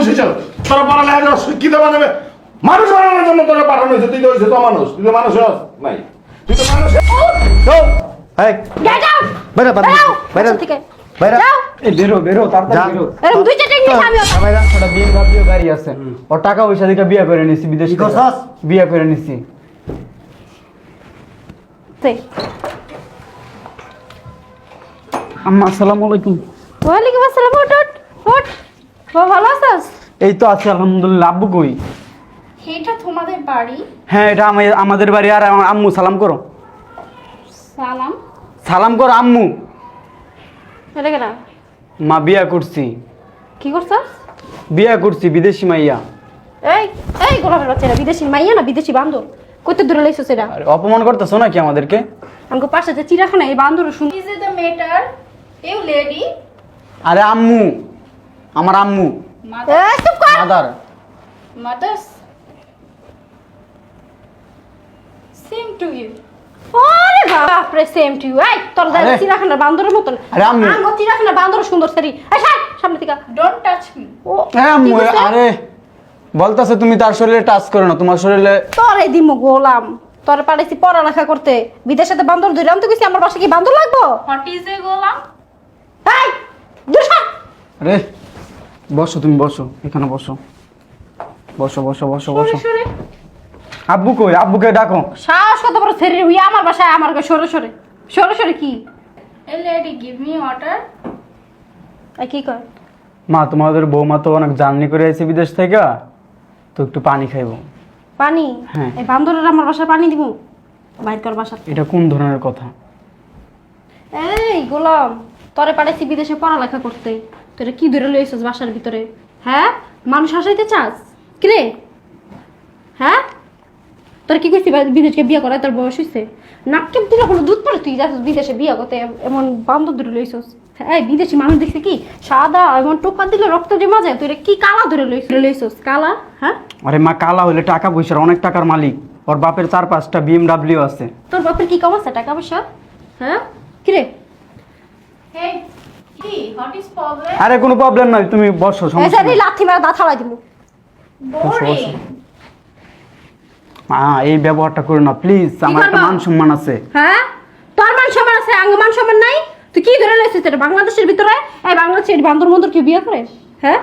মানুষ হিসেবে তোরা পড়ালেখা শিক্ষিত বানাবে মানুষ বানানোর জন্য তোরা পাঠানো হয়েছে তুই তো হয়েছে তো মানুষ তুই তো মানুষ হস নাই। তুই তো মানুষ বেরো বেরো তাড়াতাড়ি বেরো এরকম দুই চারটে আমিও ওটা গাড়ি আছে। টাকা পয়সা দিকে বিয়ে করে নিছি বিদেশ করছস? বিয়ে করে নিছি। আম্মা আসসালামু আলাইকুম। ওয়ালাইকুম আসসালাম ওঠ ওঠ ওঠ। বাবা ভালো আছিস? এই তো আছে আলহামদুলিল্লাহ। আব্বু কই? এটা তোমাদের বাড়ি? হ্যাঁ এটা আমি- আমাদের বাড়ি। আর আমার আম্মু সালাম করো। সালাম। সালাম করো আম্মু। এটা কেন? মা বিয়া করছি। কি করছস? বিয়া করছি বিদেশি মাইয়া। এই এই গোলাপের বাচ্চারা বিদেশি মাইয়া না বিদেশি বান্দর? কত দূরে লাইছস এটা আরে অপমান করতেছো নাকি আমাদেরকে? আমাকে পাশে যে চিড়াখানা এই বান্দর শুন is the matter you lady আরে আম্মু। আমার আম্মু। এই চুপ কর। Mother. Mothers. Same to you আরে বাপ রে সেম টু এই তোর দাদা আরে। চিড়াখানা বান্দরের মতন। আরে আম্মু। আঙ্গ বান্দর সুন্দর সেরি। এই সামনে থেকে ডোন্ট টাচ মি ও আম্মু কি করছে? আরে। বলতেছে তুমি তার শরীরে টাচ করো না তোমার শরীরে তোরে দিমু গোলাম। তোরে পাঠাইছি পড়ালেখা করতে। বিদেশেতে বান্দর ধরে আনতে গেছি আমার বাসা কি বান্দর লাগবো? হোয়াট ইজ এ গোলাম? এই দূর সর। আরে। বসো তুমি বসো এখানে বসো। বসো বসো বসো বসো। সরে। আব্বু কই? আব্বুকে ডাকো। সাহস কত বড় সেরি উই আমার বাসায় আমার কাছে সরে সরে। সরে সরে কি? A lady give me water এই কি কয়? মা তোমাদের বৌমা তো অনেক জার্নি করে এসে বিদেশ থেকে। তো একটু পানি খাইবো। পানি? হ্যাঁ। এই বান্দরের আমার বাসায় পানি দিব বাইর কর বাসা। এটা কোন ধরনের কথা? এই গোলাম তোরে পাঠাইছি বিদেশে পড়ালেখা করতে। তোরা কি ধরে লইছিস বাসার ভিতরে? হ্যাঁ? মানুষ হাসাইতে চাস? কি রে? হ্যাঁ? তোর কি কইছি বিদেশকে বিয়ে করায়? তোর বয়স হইছে? নাককে দিলে কোনো দুধ পড়ে তুই যাস বিদেশে বিয়ে করতে? এমন বান্ধব ধরে লইছিস। এই বিদেশি মানুষ দেখছে কি? সাদা এমন টোপা দিলে রক্ত জমা যায় তুই রে কি কালা ধরে লইছিস? লইছিস। কালা? হ্যাঁ? আরে মা কালা হইলে টাকা পয়সার অনেক টাকার মালিক। ওর বাপের চার পাঁচটা বিএমডাব্লিউ আছে। তোর বাপের কি কম আছে টাকা পয়সা? হ্যাঁ? কি রে? হে কি? হোয়াট ইজ প্রবলেম আরে কোনো প্রবলেম নাই তুমি বসো সমস্যা নেই। লাথি মারা দাঁত হালাই দিব। মা এই ব্যবহারটা করো না প্লিজ আমার একটা মান সম্মান আছে। হ্যাঁ? তোর মান সম্মান আছে আঙ্গ মান সম্মান নাই? তুই কি ধরে লেছিস এটা বাংলাদেশের ভিতরে? এই বাংলাদেশের বান্দর মন্দর কি বিয়ে করে? হ্যাঁ?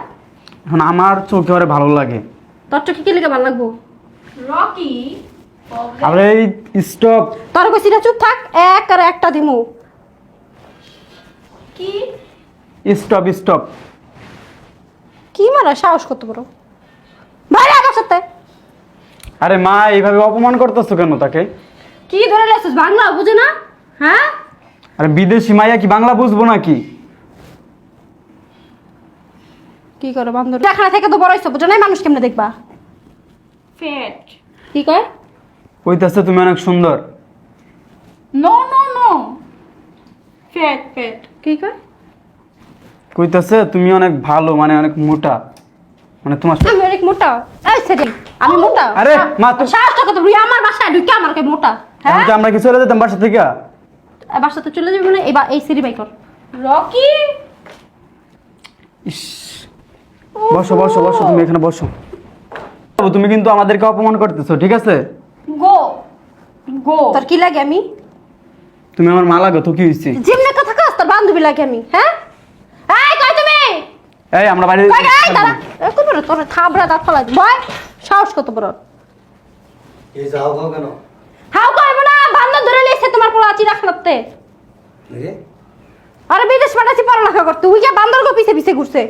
এখন আমার চোখে ওরে ভালো লাগে। তোর চোখে কি লেগে ভালো লাগবো? রকি আরে এই স্টপ তোর কইছি না চুপ থাক এক আর একটা দিমু। কি? Stop stop. কি মারা সাহস কত বড়? বাইরে আমার সাথে। আরে মা এইভাবে অপমান করতেছো কেন তাকে? কি ধরে লেছিস বাংলা বুঝে না? হ্যাঁ? আরে বিদেশি মাইয়া কি বাংলা বুঝব নাকি? কি করে বান্দর? দেখানা থেকে তো বড় হইছে বুঝে নাই মানুষ কেমনে দেখবা? ফেট। কি কয়? কইতাছে তুমি অনেক সুন্দর। No no no. ফেট ফেট। কি কয়? কইতাছে তুমি অনেক ভালো মানে অনেক মোটা। মানে তোমার আমি অনেক মোটা। এই সেরি আমি মোটা? আরে, মা, তুই- সাহসটা কত তুই আমার বাসায় ঢুকে আমার কে মোটা। হ্যাঁ? আমরা কি চলে যেতাম বাসা থেকে? এই বাসাতে চলে যাবি মানে এই এই সিঁড়ি বাইকর রকি! ইস। বসো বসো বসো তুমি এখানে বসো। বাবু, তুমি কিন্তু আমাদেরকে অপমান করতেছো ঠিক আছে? গো গো। তোর কি লাগে আমি? তুমি আমার মা লাগো তো কি হয়েছে যেমনে কথা কাজ তোর বান্ধবী লাগে আমি হ্যাঁ? এই আমরা কই এই দাঁড়া। বড়? তোর থাবড়া দাঁত ফলাই বয় সাহস কত বড়? এই যাও কেন? হাউ কইব না বান্ধব ধরে তোমার পোলা চিরা খালাতে রে আরে বিদেশ পাঠাচ্ছি পড়ালেখা করতে। উই যা বান্দর গো পিছে পিছে ঘুরছে।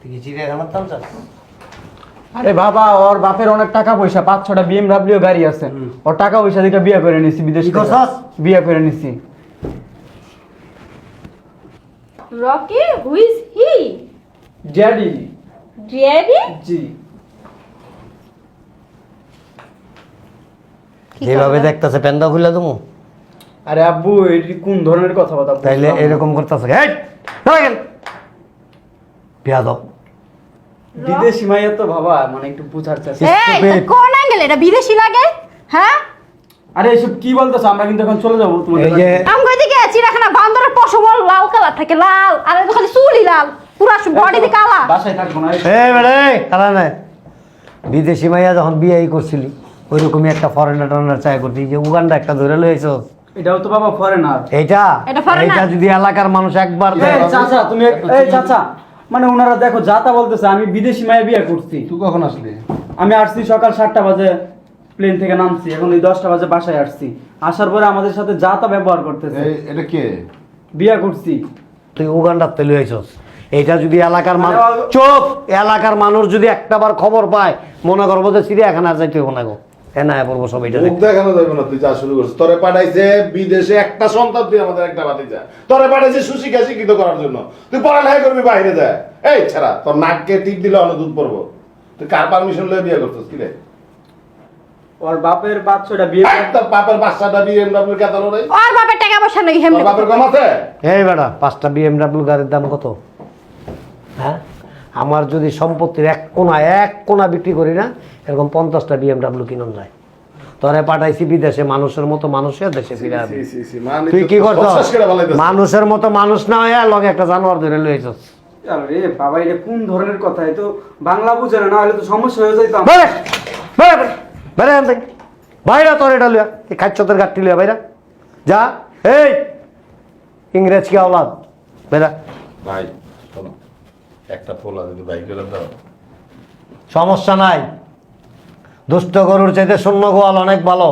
তুই চাস? আরে বাবা ওর বাপের অনেক টাকা পয়সা পাঁচ ছটা বিএমডাব্লিউ গাড়ি আছে। ওর টাকা পয়সা দিকে বিয়ে করে নিছি বিদেশ? বিয়ে করে নিছি। Rocky who is he daddy daddy ji. যেভাবে? দেখতেছে প্যান্ডা খুলে তুমি আরে আব্বু এটি কোন ধরনের কথা বলা তাইলে এরকম করতেছে এই বিয়াদব। বিদেশি মাইয়া তো বাবা মানে একটু বুঝার চেষ্টা। এই কোন অ্যাঙ্গেল এটা বিদেশি লাগে? হ্যাঁ? আরে এসব কি বলতেছো? আমরা কিন্তু এখন চলে যাব তোমাদের এই যে। লাল কালার থাকে লাল। আর এটা খালি চুলই লাল। পুরা বডি কালা। বাসায় থাকব না। এই বেড়ে খালা নাই। বিদেশি মাইয়া যখন বিয়ে করছিলি ওই রকমই একটা ফরেনার টরেনার চাই করতি। যে উগান্ডা একটা ধরে লইছ। এটাও তো বাবা ফরেনার এইটা? এটা যদি এলাকার মানুষ একবার দেয় চাচা তুমি এই চাচা মানে ওনারা দেখো যাতা বলতেছে আমি বিদেশি মায়ে বিয়ে করছি। তুই কখন আসলি? আমি আসছি সকাল সাতটা বাজে প্লেন থেকে নামছি। এখন এই দশটা বাজে বাসায় আসছি। আসার পরে আমাদের সাথে যাতা ব্যবহার করতেছে। এটা কে? বিয়ে করছি। তুই উগান্ডার তেলে হয়েছস এটা যদি এলাকার মানুষ মানে চোপ! এলাকার মানুষ যদি একটাবার খবর পায় মনে করব যে চিড়িয়াখানা যাইতে হবে না গো। এ না পড়ব সব এটা মুখ। দেখানো যাবে না তুই যা শুরু করছিস। তোরে পাঠাইছে বিদেশে একটা সন্তান তুই আমাদের একটা বাতি যা। তোরে পাঠাইছে সুশিক্ষা শিক্ষিত করার জন্য। তুই পড়ালেখা করবি বাইরে যা। এই ছাড়া তোর নাককে টিপ দিলে অনেক দুধ পড়ব। তুই কার পারমিশন লয়ে বিয়ে করছিস কি রে ওর বাপের বাচ্চাটা বিয়ে এই বাপের বাচ্চাটা বিএমডব্লিউ কে তোর রে আর বাপের টাকা পয়সা নেই হেমনি? বাপের কম আছে? এই বেটা পাঁচটা বিএমডাব্লিউ গাড়ির দাম কত? হ্যাঁ? আমার যদি সম্পত্তির এক কোনা এক কোনা বিক্রি করি না এরকম পঞ্চাশটা বিএমডাব্লিউ কিনুন যায়। তোরে পাঠাইছি বিদেশে মানুষের মতো মানুষের দেশে ফিরে আসবি সি, সি, সি, মানে তুই কি করছ। মানুষের মতো মানুষ না হয়ে লগে একটা জানোয়ার ধরে লইছস। আরে বাবা এটা কোন ধরনের কথা? এ তো বাংলা বুঝে না হলে তো সমস্যা হয়ে যাইতো আমার। আনতে। এখান থেকে বাইরা তোর এটা লিয়া এই খাচ্ছতের গাঠটি লুয়া বাইরা। যা এই ইংরেজ কি আওলাদ? বেড়া ভাই শোনো একটা পোলা যদি ভাই করে দাও। সমস্যা নাই। দুষ্ট গরুর চাইতে শূন্য গোয়াল অনেক ভালো।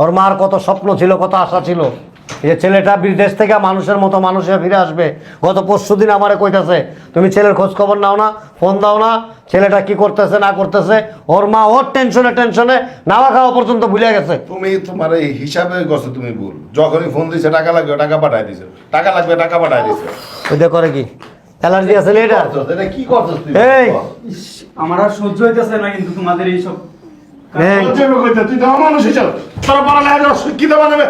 ওর মার কত স্বপ্ন ছিল কত আশা ছিল। এই যে ছেলেটা বিদেশ থেকে মানুষের মতো মানুষে ফিরে আসবে গত পরশু দিন আমারে কইতাছে তুমি ছেলের খোঁজ খবর নাও না ফোন দাও না ছেলেটা কি করতেছে না করতেছে ওর মা ওর টেনশনে টেনশনে নাওয়া খাওয়া পর্যন্ত ভুলে গেছে। তুমি তোমার এই হিসাবে গছো তুমি ভুল। যখনই ফোন দিছে টাকা লাগবে টাকা পাঠাই দিছে। টাকা লাগবে টাকা পাঠাই দিছে। ওইটা করে কি? অ্যালার্জি আছে এটা? এটা কি করছস তুই? এই! আমার আর সহ্য হইতেছে না কিন্তু তোমাদের এইসব এই, যেভাবে কইতে, তুই তো অমানুষ হিসাব। তোরা পড়ালেখা করে শিক্ষিত বানাবে।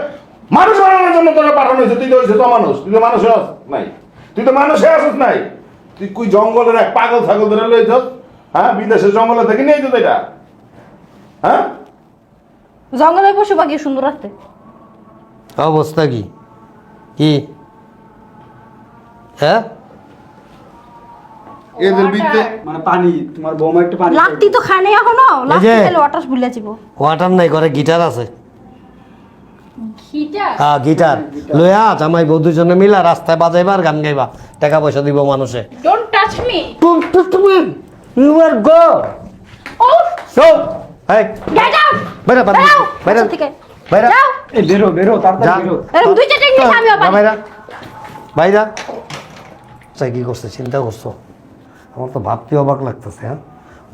মানুষ বানানোর জন্য তোরা পাঠানো হয়েছে। তুই তো হয়েছে তো মানুষ। তুই তো মানুষ নাই। তুই তো মানুষে আসস নাই। তুই কুই জঙ্গলের এক পাগল ছাগল ধরে লইছ হ্যাঁ? বিদেশের জঙ্গলে থেকে নিয়ে যেত এটা। হ্যাঁ? জঙ্গলের পশু পাখি সুন্দর আসতে অবস্থা কি? কি? হ্যাঁ? এদের বিদ্যে মানে পানি তোমার বৌমা একটু পানি লাত্তি তো খায় নাই এখনও। লাত্তি যে- খেলে ওয়াটার ভুলে যাব ওয়াটার নাই করে গিটার আছে। হ্যাঁ গিটার। লইয়া জামাই বউ দুজনে মিলা রাস্তায় বাজাইবা আর গান গাইবা টাকা পয়সা দিব মানুষে। Don't touch me you are go oh so get out বাইরে থেকে বাইরে যাও এই বেরো বেরো তাড়াতাড়ি বেরো। এরকম দুই চারটে বাইরা বাইরা চাই কি করছে? চিন্তা করছ? আমার তো ভাবতে অবাক লাগতেছে হ্যাঁ?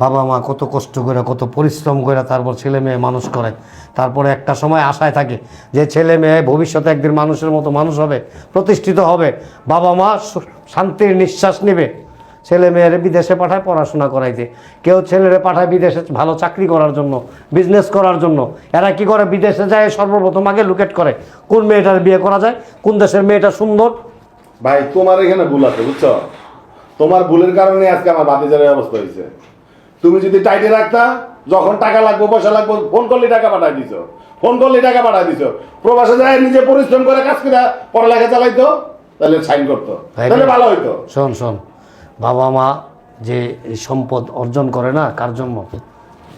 বাবা মা কত কষ্ট করে, কত পরিশ্রম করে তারপর ছেলে মেয়ে মানুষ করে। তারপরে একটা সময় আশায় থাকে যে ছেলে মেয়ে ভবিষ্যতে একদিন মানুষের মতো মানুষ হবে, প্রতিষ্ঠিত হবে। বাবা মা শান্তির নিঃশ্বাস নেবে। ছেলে মেয়েরে বিদেশে পাঠায় পড়াশোনা করাইতে। কেউ ছেলেরে পাঠায় বিদেশে ভালো চাকরি করার জন্য বিজনেস করার জন্য। এরা কি করে? বিদেশে যায়, সর্বপ্রথম আগে লুকেট করে। কোন মেয়েটার বিয়ে করা যায়? কোন দেশের মেয়েটা সুন্দর? ভাই, তোমার এখানে ভুল আছে, বুঝছ? তোমার ভুলের কারণে আজকে আমার বাতিজারের অবস্থা হয়েছে। তুমি যদি টাইটে রাখতা যখন টাকা লাগবো পয়সা লাগবো ফোন করলে টাকা পাঠাই দিছো। ফোন করলে টাকা পাঠাই দিছো। প্রবাসে যায় নিজে পরিশ্রম করে কাজ করে পড়ালেখা চালাইতো তাহলে সাইন করতো। তাহলে ভালো হইতো। শোন শোন বাবা মা যে এই সম্পদ অর্জন করে না কার জন্য?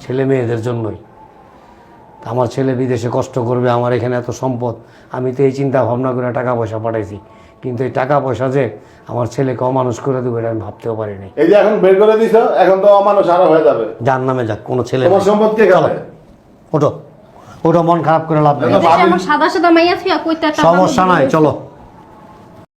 ছেলে মেয়েদের জন্যই। আমার ছেলে বিদেশে কষ্ট করবে আমার এখানে এত সম্পদ আমি তো এই চিন্তা ভাবনা করে টাকা পয়সা পাঠাইছি। কিন্তু এই টাকা পয়সা যে আমার ছেলেকে অমানুষ করে দেবো এটা আমি ভাবতেও পারিনি। এই যে এখন বের করে দিছো এখন তো অমানুষ আরও হয়ে যাবে। যার নামে যাক কোনো ছেলে তোমার সম্পত্তি সম্পদ কে গেল ওটো ওটা মন খারাপ করে লাভ নেই। সাদা সাদা মাইয়া কইতে সমস্যা নাই চলো।